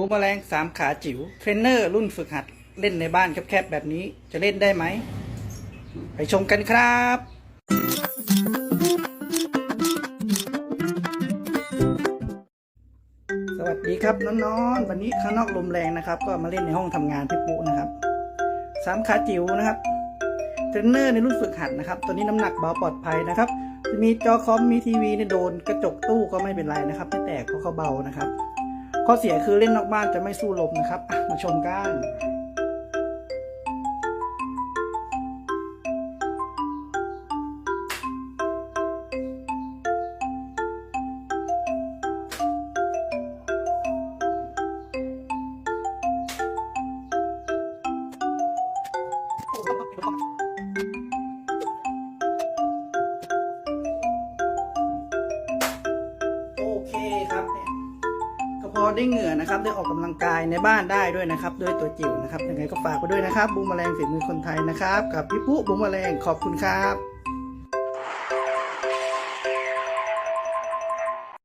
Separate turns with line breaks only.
บูมแมลงสามขาจิ๋วเทรนเนอร์รุ่นฝึกหัดเล่นในบ้านแคบๆแบบนี้จะเล่นได้ไหม ไปชมกันครับ สวัสดีครับน้องๆวันนี้ข้างนอกลมแรงนะครับ ก็มาเล่นในห้องทำงานพี่ปุ๊นะครับสามขาจิ๋วนะครับเทรนเนอร์ในรุ่นฝึกหัดนะครับตัวนี้น้ำหนักเบาปลอดภัยนะครับจะมีจอคอมมีทีวีเนี่ยโดนกระจกตู้ก็ไม่เป็นไรนะครับไม่แตกเพราะเขาเบานะครับ ข้อเสียคือเล่นนอกบ้านจะไม่สู้ลมนะครับมาชมกัน อได้เหงื่อนะครับ ได้ออกกำลังกายในบ้านได้ด้วยนะครับ ด้วยตัวจิ๋วนะครับยังไงก็ฝากไปด้วยนะครับบูมแมลงฝีมือคนไทยนะครับ กับพี่ปุ๊บูมแมลงขอบคุณครับ